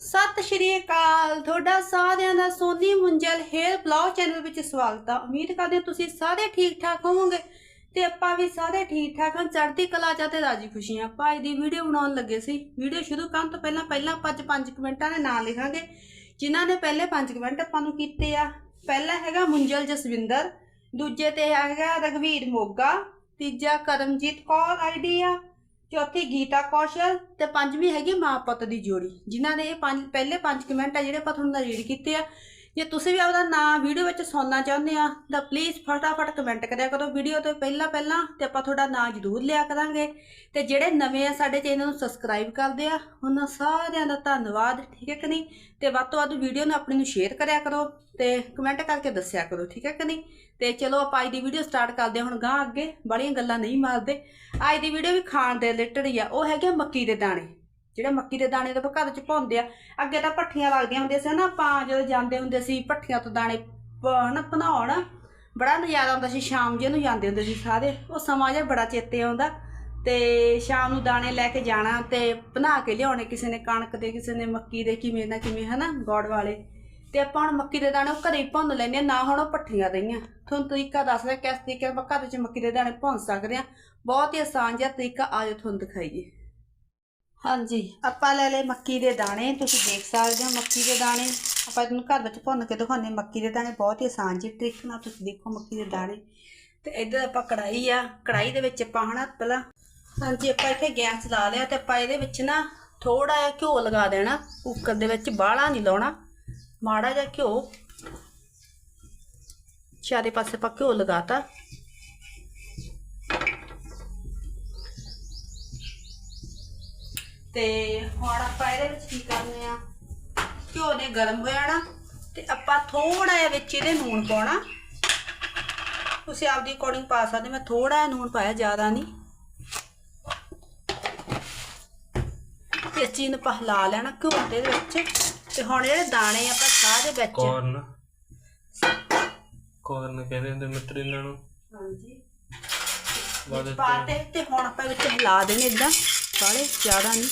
ਸਤਿ ਸ਼੍ਰੀ ਅਕਾਲ। ਤੁਹਾਡਾ ਸਾਰਿਆਂ ਦਾ Soni Munjal hair blog channel ਵਿੱਚ ਸਵਾਗਤ ਆ। ਉਮੀਦ ਕਰਦੇ ਹਾਂ ਤੁਸੀਂ ਸਾਰੇ ਠੀਕ ਠਾਕ ਹੋਵੋਗੇ ਤੇ ਆਪਾਂ ਵੀ ਸਾਰੇ ਠੀਕ ਠਾਕ ਹਾਂ ਚੜ੍ਹਦੀ ਕਲਾ ਚ ਤੇ ਰਾਜੀ ਖੁਸ਼ੀਆਂ ਆਪਾਂ ਅੱਜ ਦੀ ਵੀਡੀਓ ਬਣਾਉਣ ਲੱਗੇ ਸੀ। ਵੀਡੀਓ ਸ਼ੁਰੂ ਕਰਨ ਤੋਂ ਪਹਿਲਾਂ ਪਹਿਲਾਂ ਆਪਾਂ ਅੱਜ 5 ਕਮੈਂਟਾਂ ਦੇ ਨਾਂ ਲਿਖਾਂਗੇ, ਜਿਨ੍ਹਾਂ ਨੇ ਪਹਿਲੇ ਪੰਜ ਕਮੈਂਟ ਆਪਾਂ ਨੂੰ ਕੀਤੇ ਆ। ਪਹਿਲਾ ਹੈਗਾ ਮੁੰਜਲ ਜਸਵਿੰਦਰ, ਦੂਜੇ ਤੇ ਹੈਗਾ ਰਗਵੀਰ ਮੋਗਾ, ਤੀਜਾ ਕਰਮਜੀਤ ਕੌਰ, ਆਈਡੀ ਆ। ਚੌਥੀ ਗੀਤਾ ਕੌਸ਼ਲ। ਤੇ ਪੰਜਵੀਂ ਹੈਗੀ ਮਾਂ ਪੁੱਤ ਦੀ ਜੋੜੀ, ਜਿਨ੍ਹਾਂ ਨੇ ਇਹ ਪੰਜ, ਪਹਿਲੇ ਪੰਜ ਕਮੈਂਟ ਆ ਜਿਹੜੇ ਆਪਾਂ ਤੁਹਾਨੂੰ ਨਾਲ ਰੀਡ ਕੀਤੇ ਆ। ਜੇ ਤੁਸੀਂ ਵੀ ਆਪਦਾ ਨਾਮ ਵੀਡੀਓ ਵਿੱਚ ਸੁਣਨਾ ਚਾਹੁੰਦੇ ਆ, ਤਾਂ ਪਲੀਜ਼ ਫਟਾਫਟ ਕਮੈਂਟ ਕਰਿਆ ਕਰੋ ਵੀਡੀਓ ਤੋਂ ਪਹਿਲਾਂ ਪਹਿਲਾਂ ਤੇ ਆਪਾਂ ਤੁਹਾਡਾ ਨਾਮ ਜ਼ਰੂਰ ਲਿਆ ਕਰਾਂਗੇ। ਤੇ ਜਿਹੜੇ ਨਵੇਂ ਆ ਸਾਡੇ ਚੈਨਲ ਨੂੰ ਸਬਸਕ੍ਰਾਈਬ ਕਰਦੇ ਆ, ਉਹਨਾਂ ਸਾਰਿਆਂ ਦਾ ਧੰਨਵਾਦ, ਠੀਕ ਹੈ ਕਿ ਨਹੀਂ? ਤੇ ਵੱਧ ਤੋਂ ਵੱਧ ਵੀਡੀਓ ਨੂੰ ਆਪਣੀ ਨੂੰ ਸ਼ੇਅਰ ਕਰਿਆ ਕਰੋ ਤੇ ਕਮੈਂਟ ਕਰਕੇ ਦੱਸਿਆ ਕਰੋ, ਠੀਕ ਹੈ ਕਿ ਨਹੀਂ? ਤੇ ਚਲੋ ਆਪਾਂ ਅੱਜ ਦੀ ਵੀਡੀਓ ਸਟਾਰਟ ਕਰਦੇ ਹਾਂ, ਹੁਣ ਗਾਂ ਅੱਗੇ ਬੜੀਆਂ ਗੱਲਾਂ ਨਹੀਂ ਮਾਰਦੇ। ਅੱਜ ਦੀ ਵੀਡੀਓ ਵੀ ਖਾਣ ਦੇ ਰਿਲੇਟਡ ਹੀ ਆ, ਉਹ ਹੈਗੇ ਮੱਕੀ ਦੇ ਦਾਣੇ। ਜਿਹੜੇ ਮੱਕੀ ਦੇ ਦਾਣੇ ਤਾਂ ਆਪਾਂ ਘਰ ਚ ਪਾਉਂਦੇ ਆ। ਅੱਗੇ ਤਾਂ ਭੱਠੀਆਂ ਲੱਗਦੀਆਂ ਹੁੰਦੀਆਂ ਸੀ ਨਾ ਆਪਾਂ ਜਦੋਂ ਜਾਂਦੇ ਹੁੰਦੇ ਸੀ ਭੱਠੀਆਂ ਤੋਂ ਦਾਣੇ ਪ- ਹਨਾ, ਬਣਾਉਣ, ਬੜਾ ਨਜ਼ਾਰਾ ਆਉਂਦਾ ਸੀ, ਸ਼ਾਮ ਜੇ ਨੂੰ ਜਾਂਦੇ ਹੁੰਦੇ ਸੀ ਸਾਰੇ, ਉਹ ਸਮਾਂ ਜਿਹਾ ਬੜਾ ਚੇਤੇ ਆਉਂਦਾ। ਤੇ ਸ਼ਾਮ ਨੂੰ ਦਾਣੇ ਲੈ ਕੇ ਜਾਣਾ ਤੇ ਬਣਾ ਕੇ ਲਿਆਉਣੇ ਕਿਸੇ ਨੇ ਕਣਕ ਦੇ, ਕਿਸੇ ਨੇ ਮੱਕੀ ਦੇ, ਕਿਵੇਂ ਨਾ ਕਿਵੇਂ, ਹਨਾ, ਗੋੜ ਵਾਲੇ। ਤੇ ਆਪਾਂ ਹੁਣ ਮੱਕੀ ਦੇ ਦਾਣੇ ਉਹ ਘਰੇ ਭੁੰਨ ਲੈਂਦੇ ਹਾਂ, ਨਾ ਹੁਣ ਉਹ ਭੱਠੀਆਂ ਰਹੀਆਂ। ਤੁਹਾਨੂੰ ਤਰੀਕਾ ਦੱਸ ਰਿਹਾ, ਕਿਸ ਤਰੀਕੇ ਨਾਲ ਆਪਾਂ ਘਰ ਵਿੱਚ ਮੱਕੀ ਦੇ ਦਾਣੇ ਭੁੰਨ ਸਕਦੇ ਹਾਂ। ਬਹੁਤ ਹੀ ਆਸਾਨ ਜਿਹਾ ਤਰੀਕਾ, ਆਜੋ ਤੁਹਾਨੂੰ ਦਿਖਾਈਏ। ਹਾਂਜੀ। ਆਪਾਂ ਲੈ ਲਏ ਮੱਕੀ ਦੇ ਦਾਣੇ, ਤੁਸੀਂ ਦੇਖ ਸਕਦੇ ਹੋ ਮੱਕੀ ਦੇ ਦਾਣੇ। ਆਪਾਂ ਤੁਹਾਨੂੰ ਘਰ ਵਿੱਚ ਭੁੰਨ ਕੇ ਦਿਖਾਉਂਦੇ ਹਾਂ। ਮੱਕੀ ਦੇ ਦਾਣੇ ਬਹੁਤ ਹੀ ਆਸਾਨ ਜੀ ਤਰੀਕੇ ਨਾਲ ਤੁਸੀਂ ਦੇਖੋ ਮੱਕੀ ਦੇ ਦਾਣੇ। ਤੇ ਇੱਧਰ ਆਪਾਂ ਕੜਾਈ ਆ। ਕੜਾਈ ਦੇ ਵਿੱਚ ਆਪਾਂ ਹਨਾ ਪਹਿਲਾਂ ਹਾਂਜੀ, ਆਪਾਂ ਇੱਥੇ ਗੈਸ ਲਾ ਲਿਆ ਤੇ ਆਪਾਂ ਇਹਦੇ ਵਿੱਚ ਨਾ ਥੋੜਾ ਜਿਹਾ ਘਿਓ ਲਗਾ ਦੇਣਾ। ਕੁੱਕਰ ਦੇ ਵਿੱਚ ਬਾਹਲਾ ਨਹੀਂ ਲਾਉਣਾ। ਮਾੜਾ ਜਿਹਾ ਘਿਓ। ਚਾਰੇ ਪਾਸੇ ਆਪਾਂ ਘਿਓ ਲਗਾਤਾ ਤੇ ਹੁਣ ਆਪਾਂ ਇਹਦੇ ਵਿੱਚ ਕੀ ਕਰਨੇ ਆ? ਘਿਓ ਨੇ ਗਰਮ ਹੋ ਜਾਣਾ ਤੇ ਆਪਾਂ ਥੋੜਾ ਜਿਹਾ ਵਿੱਚ ਇਹਦੇ ਨੂਣ ਪਾਉਣਾ। ਤੁਸੀਂ ਆਪਦੀ ਅਕੋਰਡਿੰਗ ਪਾ ਸਕਦੇ ਮੈਂ ਥੋੜਾ ਜਿਹਾ ਨੂਣ ਪਾਇਆ ਜ਼ਿਆਦਾ ਨਹੀਂ। ਇਸ ਚੀਜ਼ ਨੂੰ ਆਪਾਂ ਹਿਲਾ ਲੈਣਾ ਘਿਓ ਦੇ ਵਿੱਚ। ਤੇ ਹੁਣ ਜਿਹੜੇ ਦਾਣੇ ਆਪਾਂ ਸਾਰੇ ਵਿੱਚ ਕਾਰਨ ਕਾਰਨ ਕਹਿੰਦੇ ਹੁੰਦੇ ਮਿੱਤਰ ਇਹਨਾਂ ਨੂੰ। ਹਾਂਜੀ। ਬਾਅਦ ਪਾਤੇ ਤੇ ਹੁਣ ਆਪਾਂ ਵਿੱਚ ਹਿਲਾ ਦੇਣੇ ਇਦਾਂ ਸਾਰੇ ਜ਼ਿਆਦਾ ਨਹੀਂ।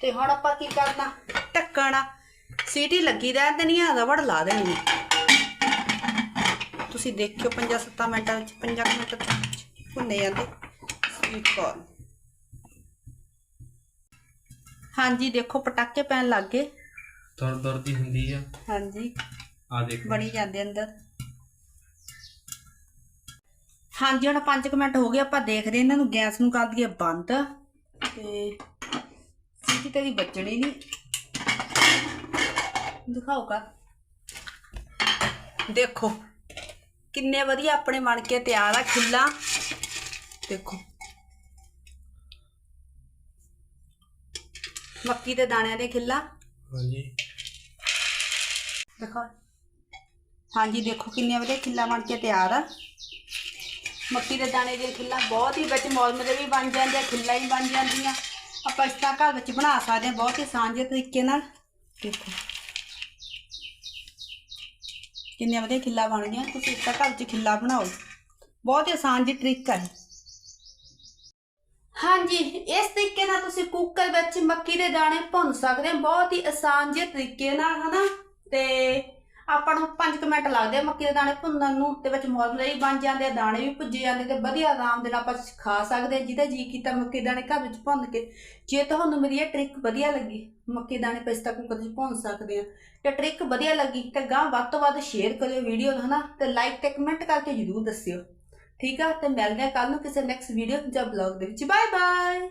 ਤੇ ਹੁਣ ਆਪਾਂ ਕੀ ਕਰਨਾ? ਢੱਕਣਾ। ਸੀਟੀ ਲੱਗੀ ਰਹਿਣ ਦੇਣੀ ਆ ਰਬੜ ਲਾ ਦੇਣੀ। ਤੁਸੀਂ ਦੇਖਿਓ 5-7 ਮਿੰਟਾਂ ਵਿੱਚ 5 ਮਿੰਟ ਤੱਕ ਭੁੰਨੇ ਜਾਂਦੇ। ਸਵੀਟ ਕੋਰਨ ਹਾਂਜੀ ਦੇਖੋ ਪਟਾਕੇ ਪੈਣ ਲੱਗ ਗਏ। ਦਰ ਦਰਦੀ ਹੁੰਦੀ ਆ। ਹਾਂਜੀ। ਆ ਦੇਖੋ। ਬਣੀ ਜਾਂਦੇ ਅੰਦਰ। ਹਾਂਜੀ ਹੁਣ 5 ਮਿੰਟ ਹੋ ਗਏ ਆਪਾਂ ਦੇਖਦੇ ਇਹਨਾਂ ਨੂੰ ਗੈਸ ਨੂੰ ਕਰ ਦਈਏ ਬੰਦ। ਤੇ ਸੀਟੀ ਤੇਰੀ ਵੱਜਣੀ ਨਹੀਂ। ਦਿਖਾਓ ਕਾ। ਦੇਖੋ ਕਿੰਨੇ ਵਧੀਆ ਆਪਣੇ ਬਣ ਕੇ ਤਿਆਰ ਆ ਖੁੱਲਾ ਦੇਖੋ। ਮੱਕੀ ਦੇ ਦਾਣਿਆਂ ਦੇ ਖਿੱਲਾ। ਹਾਂਜੀ। ਦੇਖੋ। ਹਾਂਜੀ ਦੇਖੋ ਕਿੰਨੇ ਵਧੀਆ ਖਿੱਲਾ ਬਣ ਕੇ ਤਿਆਰ ਆ। ਮੱਕੀ ਦੇ ਦਾਣੇ ਦੀਆਂ ਖਿੱਲਾਂ ਬਹੁਤ ਹੀ ਵਿੱਚ ਮੌਲਮਰੇ ਵੀ ਬਣ ਜਾਂਦੇ ਆ ਖਿੱਲਾਂ ਹੀ ਬਣ ਜਾਂਦੀਆਂ। ਆਪਾਂ ਇਸ ਤਰ੍ਹਾਂ ਘਰ ਵਿੱਚ ਬਣਾ ਸਕਦੇ ਹਾਂ, ਬਹੁਤ ਹੀ ਆਸਾਨ ਤਰੀਕੇ ਨਾਲ। ਦੇਖੋ। ਕਿੰਨੇ ਵਧੀਆ ਖਿੱਲਾ ਬਣ ਗਿਆ ਤੁਸੀਂ ਇਸ ਤਰ੍ਹਾਂ ਘਰ ਵਿੱਚ ਖਿੱਲਾ ਬਣਾਓ। ਬਹੁਤ ਹੀ ਆਸਾਨ ਜਿਹੀ ਟ੍ਰਿਕ ਹੈ ਹਾਂਜੀ, ਇਸ ਤਰੀਕੇ ਨਾਲ ਤੁਸੀਂ ਕੁੱਕਰ ਵਿੱਚ ਮੱਕੀ ਦੇ ਦਾਣੇ ਭੁੰਨ ਸਕਦੇ ਹੋ। ਬਹੁਤ ਹੀ ਆਸਾਨ ਜਿਹੇ ਤਰੀਕੇ ਨਾਲ, ਹਨਾ? ਤੇ ਆਪਾਂ ਨੂੰ 5 ਮਿੰਟ ਲੱਗਦੇ ਆ ਮੱਕੀ ਦੇ ਦਾਣੇ ਭੁੰਨਣ ਨੂੰ ਤੇ ਵਿੱਚ ਮੌਲਮਰੇ ਵੀ ਬਣ ਜਾਂਦੇ ਆ ਦਾਣੇ ਵੀ, ਭੁੱਜੇ ਜਾਂਦੇ ਤੇ ਵਧੀਆ ਆਰਾਮ ਦੇ ਨਾਲ ਆਪਾਂ ਖਾ ਸਕਦੇ ਆ। ਜਿਹਦਾ ਜੀ ਕੀਤਾ ਮੱਕੀ ਦਾਣੇ ਘਰ ਵਿੱਚ ਭੁੰਨ ਕੇ, ਜੇ ਤੁਹਾਨੂੰ ਮੇਰੀ ਇਹ ਟ੍ਰਿਕ ਵਧੀਆ ਲੱਗੀ, ਮੱਕੀ ਦਾਣੇ ਪਿਸਤਾ ਕੁੱਕਰ ਵਿੱਚ ਭੁੰਨ ਸਕਦੇ ਆ। ਤੇ ਟ੍ਰਿਕ ਵਧੀਆ ਲੱਗੀ ਤੇ ਗਾਂ ਵੱਧ ਤੋਂ ਵੱਧ ਸ਼ੇਅਰ ਕਰਿਓ ਵੀਡੀਓ ਨੂੰ, ਹਨਾ? ਤੇ ਲਾਈਕ ਤੇ ਕਮੈਂਟ ਕਰਕੇ ਜਰੂਰ ਦੱਸਿਓ। ਠੀਕ ਆ? ਤੇ ਮਿਲਦੇ ਆ ਕੱਲ ਨੂੰ ਕਿਸੇ ਨੈਕਸਟ ਵੀਡੀਓ ਜਾਂ ਬਲੌਗ ਦੇ ਵਿੱਚ। Bye bye